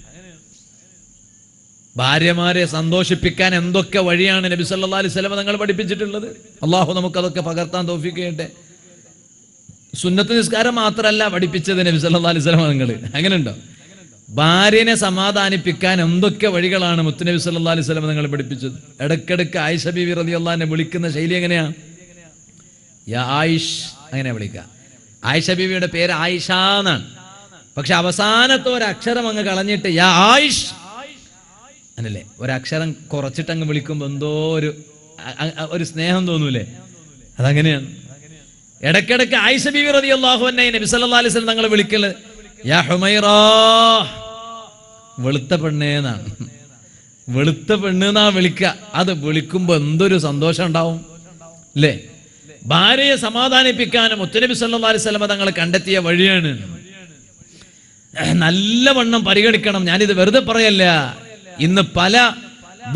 ഭാര്യമാരെ സന്തോഷിപ്പിക്കാൻ എന്തൊക്കെ വഴിയാണ് നബി സല്ലാ അലൈഹി വസല്ലം തങ്ങൾ പഠിപ്പിച്ചിട്ടുള്ളത്? അള്ളാഹു നമുക്കതൊക്കെ പകർത്താൻ തോഫിക്കട്ടെ സുന്നത്ത് നിസ്കാരം മാത്രമല്ല പഠിപ്പിച്ചത് നബി സല്ലല്ലാഹു അലൈഹി വസല്ലം നിങ്ങൾ അങ്ങനെയുണ്ടോ? ഭാര്യനെ സമാധാനിപ്പിക്കാൻ എന്തൊക്കെ വഴികളാണ് മുത്തുനബി സല്ലല്ലാഹു അലൈഹി വസല്ലം നിങ്ങൾ പഠിപ്പിച്ചത്? ഇടക്കിടക്ക് ആയിഷ വിറതി അള്ളാഹിനെ വിളിക്കുന്ന ശൈലി എങ്ങനെയാ? യാ ആയിഷ് അങ്ങനെ വിളിക്കുക. ആയിഷ ബീവിയുടെ പേര് ആയിഷ എന്നാണ്. പക്ഷെ അവസാനത്തെ ഒരു അക്ഷരം അങ്ങ് കളഞ്ഞിട്ട് യാ ആയിഷ് അങ്ങനല്ലേ? ഒരക്ഷരം കുറച്ചിട്ടങ്ങ് വിളിക്കുമ്പോൾ എന്തോ ഒരു ഒരു സ്നേഹം തോന്നൂലേ? അതങ്ങനെയാണ്. ഇടക്കിടക്ക് ആയിഷ ബീവി തങ്ങൾ വിളിക്കൽ വെളുത്ത പെണ്ണേന്നാണ് വെളുത്ത പെണ്ണെന്നാ വിളിക്കുക അത് വിളിക്കുമ്പോ എന്തൊരു സന്തോഷം ഉണ്ടാവും. അല്ലേ ഭാര്യയെ സമാധാനിപ്പിക്കാനും മുത്തനബി സല്ലല്ലാഹു അലൈഹി വസല്ലം തങ്ങൾ കണ്ടെത്തിയ വഴിയാണ്. നല്ലവണ്ണം പരിഗണിക്കണം. ഞാനിത് വെറുതെ പറയല്ല. ഇന്ന് പല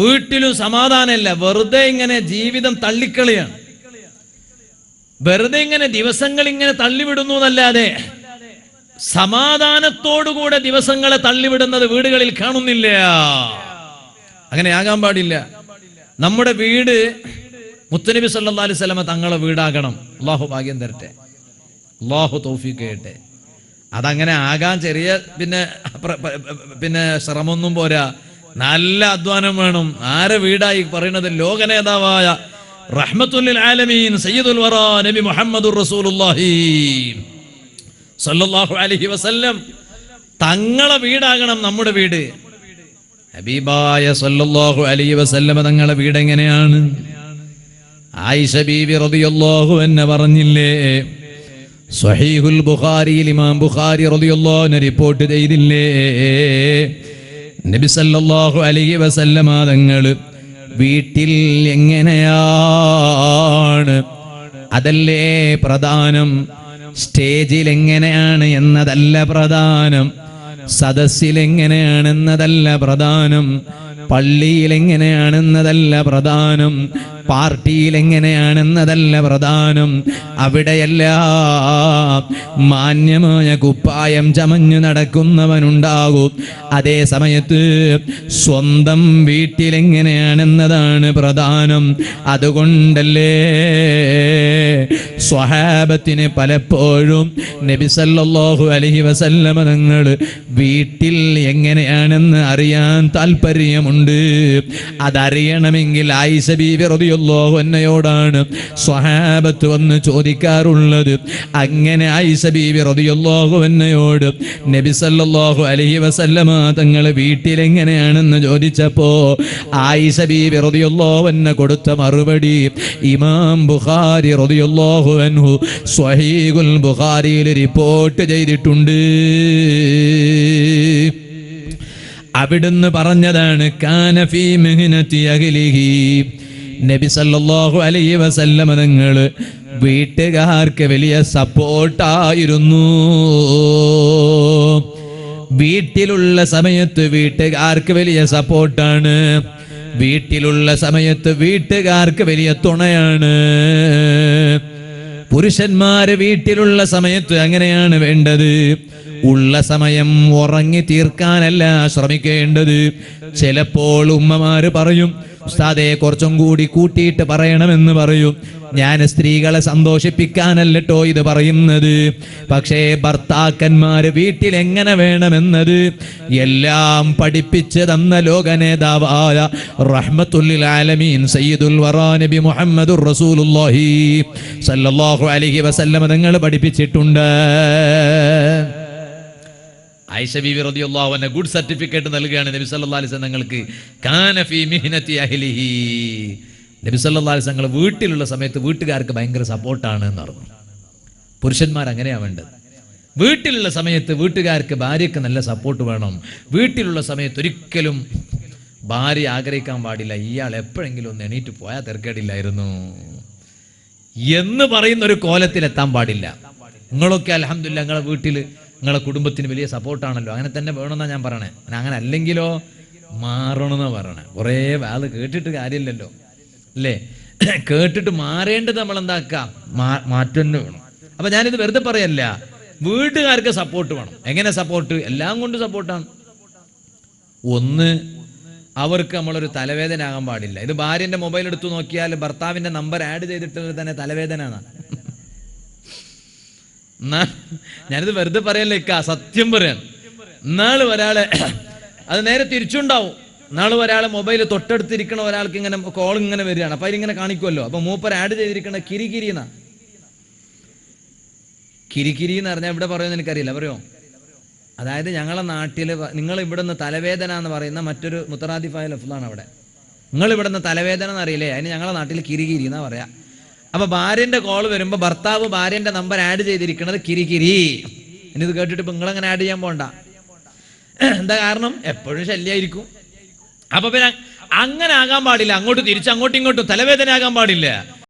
വീട്ടിലും സമാധാനമല്ല. വെറുതെ ഇങ്ങനെ ജീവിതം തള്ളിക്കളിയാണ്. വെറുതെ ഇങ്ങനെ ദിവസങ്ങൾ ഇങ്ങനെ തള്ളിവിടുന്നു എന്നല്ലാതെ സമാധാനത്തോടുകൂടെ ദിവസങ്ങളെ തള്ളിവിടുന്നത് വീടുകളിൽ കാണുന്നില്ല. അങ്ങനെ ആകാൻ പാടില്ല. നമ്മുടെ വീട് മുത്തനബി സല്ലാ അലൈഹി വസല്ലമ തങ്ങളെ വീടാകണം. അള്ളാഹു ഭാഗ്യം തരട്ടെ. അള്ളാഹു തൗഫീഖ് ചെയ്യട്ടെ. അതങ്ങനെ ആകാൻ ചെറിയ പിന്നെ പിന്നെ ശ്രമമൊന്നും പോരാ. നല്ല അധ്വാനം വേണം. ആരെ വീടായി പറയുന്നത്? ലോക നേതാവായ റഹ്മത്തുല്ലിൽ ആലമീൻ സയ്യിദുൽ വറ നബി മുഹമ്മദുർ റസൂലുള്ളാഹി സല്ലല്ലാഹു അലൈഹി വസല്ലം. തങ്ങളെ വീടാകണം നമ്മുടെ വീട്. ഹബീബായ സല്ലല്ലാഹു അലൈഹി വസല്ലമ തങ്ങളെ വീട് എങ്ങനെയാണ്? ആയിഷ ബീവി റളിയല്ലാഹു അൻഹ പറഞ്ഞില്ലേ സ്വഹീഹുൽ ബുഖാരിയിൽ ഇമാം ബുഖാരി റളിയല്ലാഹു അൻഹ റിപ്പോർട്ട് ചെയ്തില്ലേ നബി സല്ലല്ലാഹു അലൈഹി വസല്ലമ തങ്ങൾ വീട്ടിൽ എങ്ങനെയാണ്? അതല്ലേ പ്രധാനം? സ്റ്റേജിൽ എങ്ങനെയാണ് എന്നതല്ല പ്രധാനം. സദസ്സിൽ എങ്ങനെയാണെന്നതല്ല പ്രധാനം. പള്ളിയിൽ എങ്ങനെയാണെന്നതല്ല പ്രധാനം. പാർട്ടിയിൽ എങ്ങനെയാണെന്നതല്ല പ്രധാനം. അവിടെയല്ല മാന്യമായ കുപ്പായം ചമഞ്ഞു നടക്കുന്നവനുണ്ടാകും. അതേ സമയത്ത് സ്വന്തം വീട്ടിലെങ്ങനെയാണെന്നതാണ് പ്രധാനം. അതുകൊണ്ടല്ലേ സ്വഹാബത്തിന് പലപ്പോഴും നബിസല്ലാഹു അലഹി വസല്ലമ തങ്ങൾ വീട്ടിൽ എങ്ങനെയാണെന്ന് അറിയാൻ താല്പര്യമുണ്ട്. അതറിയണമെങ്കിൽ ആയിഷ ബീവി അൻഹയോടാണ് സ്വഹാബത്ത് വന്ന് ചോദിക്കാറുള്ളത്. അങ്ങനെ ആയിഷ ബീവി റളിയല്ലാഹു അൻഹയോട് നബി സല്ലല്ലാഹു അലൈഹി വസല്ലമ തങ്ങൾ വീട്ടിലെങ്ങനെയാണെന്ന് ചോദിച്ചപ്പോ ആയിഷ ബീവി റളിയല്ലാഹു അൻഹ കൊടുത്ത മറുപടി ഇമാം ബുഖാരി റളിയല്ലാഹു അൻഹു സ്വഹീഹുൽ ബുഖാരിയിൽ റിപ്പോർട്ട് ചെയ്തിട്ടുണ്ട്. അവിടുന്ന് പറഞ്ഞതാണ് കാനഫി നബി സല്ലല്ലാഹു അലൈഹി വസല്ലമ നിങ്ങൾ വീട്ടുകാർക്ക് വലിയ സപ്പോർട്ടായിരുന്നു. വീട്ടിലുള്ള സമയത്ത് വീട്ടുകാർക്ക് വലിയ സപ്പോർട്ടാണ്. വീട്ടിലുള്ള സമയത്ത് വീട്ടുകാർക്ക് വലിയ തുണയാണ്. പുരുഷന്മാര് വീട്ടിലുള്ള സമയത്ത് അങ്ങനെയാണ് വേണ്ടത്. ഉള്ള സമയം ഉറങ്ങി തീർക്കാനല്ല ശ്രമിക്കേണ്ടത്. ചിലപ്പോൾ ഉമ്മമാര് പറയും ഉസ്താദെ കുറച്ചും കൂടി കൂട്ടിയിട്ട് പറയണമെന്ന് പറയും. ഞാൻ സ്ത്രീകളെ സന്തോഷിപ്പിക്കാനല്ലട്ടോ ഇത് പറയുന്നത്. പക്ഷേ ഭർത്താക്കന്മാര് വീട്ടിൽ എങ്ങനെ വേണമെന്നത്? എല്ലാം പഠിപ്പിച്ച് തന്ന ലോക നേതാവായ റഹ്മത്തുല്ലിൽ ആലമീൻ സയ്യിദുൽ വറാ നബി മുഹമ്മദുർ റസൂലുള്ളാഹി സല്ലല്ലാഹു അലൈഹി തങ്ങൾ പഠിപ്പിച്ചിട്ടുണ്ട്. ആയിഷ ബീവി റളിയല്ലാഹു അൻഹ ഗുഡ് സർട്ടിഫിക്കറ്റ് നൽകുകയാണ് നബി സല്ലല്ലാഹു അലൈഹി നിങ്ങൾക്ക് തങ്ങൾക്ക് കാന ഫീ മിഹ്നതി അഹ്ലിഹി. നബി സല്ലല്ലാഹു അലൈഹി ഞങ്ങൾ വീട്ടിലുള്ള സമയത്ത് വീട്ടുകാർക്ക് ഭയങ്കര സപ്പോർട്ടാണ് എന്ന് പറഞ്ഞു. പുരുഷന്മാർ അങ്ങനെയാ വേണ്ടത് വീട്ടിലുള്ള സമയത്ത് വീട്ടുകാർക്ക് ഭാര്യയ്ക്ക് നല്ല സപ്പോർട്ട് വേണം. വീട്ടിലുള്ള സമയത്ത് ഒരിക്കലും ഭാര്യ ആഗ്രഹിക്കാൻ പാടില്ല. ഇയാൾ എപ്പോഴെങ്കിലും ഒന്ന് എണീറ്റ് പോയാൽ തിരക്കേടില്ലായിരുന്നു. എന്ന് പറയുന്ന ഒരു കോലത്തിൽ എത്താൻ പാടില്ല. നിങ്ങളൊക്കെ അലഹമില്ല നിങ്ങളെ വീട്ടിൽ നിങ്ങളെ കുടുംബത്തിന് വലിയ സപ്പോർട്ടാണല്ലോ. അങ്ങനെ തന്നെ വേണമെന്നാ ഞാൻ പറയണേ. അങ്ങനെ അല്ലെങ്കിലോ മാറണമെന്നാണ് പറയണേ. കുറേ അത് കേട്ടിട്ട് കാര്യമില്ലല്ലോ. അല്ലേ? കേട്ടിട്ട് മാറേണ്ടത് നമ്മൾ എന്താക്കാം മാറ്റം വേണം. അപ്പൊ ഞാനിത് വെറുതെ പറയല്ല. വീട്ടുകാർക്ക് സപ്പോർട്ട് വേണം. എങ്ങനെ സപ്പോർട്ട് എല്ലാം കൊണ്ട് സപ്പോർട്ടാണ് ഒന്ന് അവർക്ക് നമ്മളൊരു തലവേദന ആകാൻ പാടില്ല. ഇത് ഭാര്യന്റെ മൊബൈൽ എടുത്തു നോക്കിയാൽ ഭർത്താവിന്റെ നമ്പർ ആഡ് ചെയ്തിട്ടുള്ളത് തന്നെ തലവേദന ഞാനിത് വെറുതെ പറയല്ലേ ഇക്ക സത്യം പറയാൻ. നാൾ ഒരാളെ അത് നേരെ തിരിച്ചുണ്ടാവും. നാളെ ഒരാളെ മൊബൈൽ തൊട്ടടുത്തിരിക്കണ ഒരാൾക്ക് ഇങ്ങനെ കോൾ ഇങ്ങനെ വരികയാണ്. അപ്പൊ അതിലിങ്ങനെ കാണിക്കുമല്ലോ അപ്പൊ മൂപ്പർ ആഡ് ചെയ്തിരിക്കണ കിരികിരി എന്നാ കിരികിരി എന്ന് പറഞ്ഞാൽ ഇവിടെ പറയുമെന്ന് എനിക്കറിയില്ല. പറയോ? അതായത് ഞങ്ങളെ നാട്ടിൽ നിങ്ങൾ ഇവിടെ നിന്ന് തലവേദന എന്ന് പറയുന്ന മറ്റൊരു മുത്തറാദിഫായ ലഫ്ലാണ് അവിടെ. നിങ്ങൾ ഇവിടെ നിന്ന് തലവേദന എന്ന് അറിയില്ലേ? അതിന് ഞങ്ങളെ നാട്ടിൽ കിരികിരി എന്നാ പറയാ. അപ്പൊ ഭാര്യന്റെ കോൾ വരുമ്പോ ഭർത്താവ് ഭാര്യന്റെ നമ്പർ ആഡ് ചെയ്തിരിക്കുന്നത് കിരികിരി ഇത് കേട്ടിട്ട് ഇപ്പൊ നിങ്ങളങ്ങനെ ആഡ് ചെയ്യാൻ പോണ്ട. എന്താ കാരണം? എപ്പോഴും ശല്യമായിരിക്കും അപ്പൊ പിന്നെ അങ്ങനെ ആകാൻ പാടില്ല. അങ്ങോട്ട് തിരിച്ച് അങ്ങോട്ടും ഇങ്ങോട്ടും തലവേദന ആകാൻ പാടില്ല.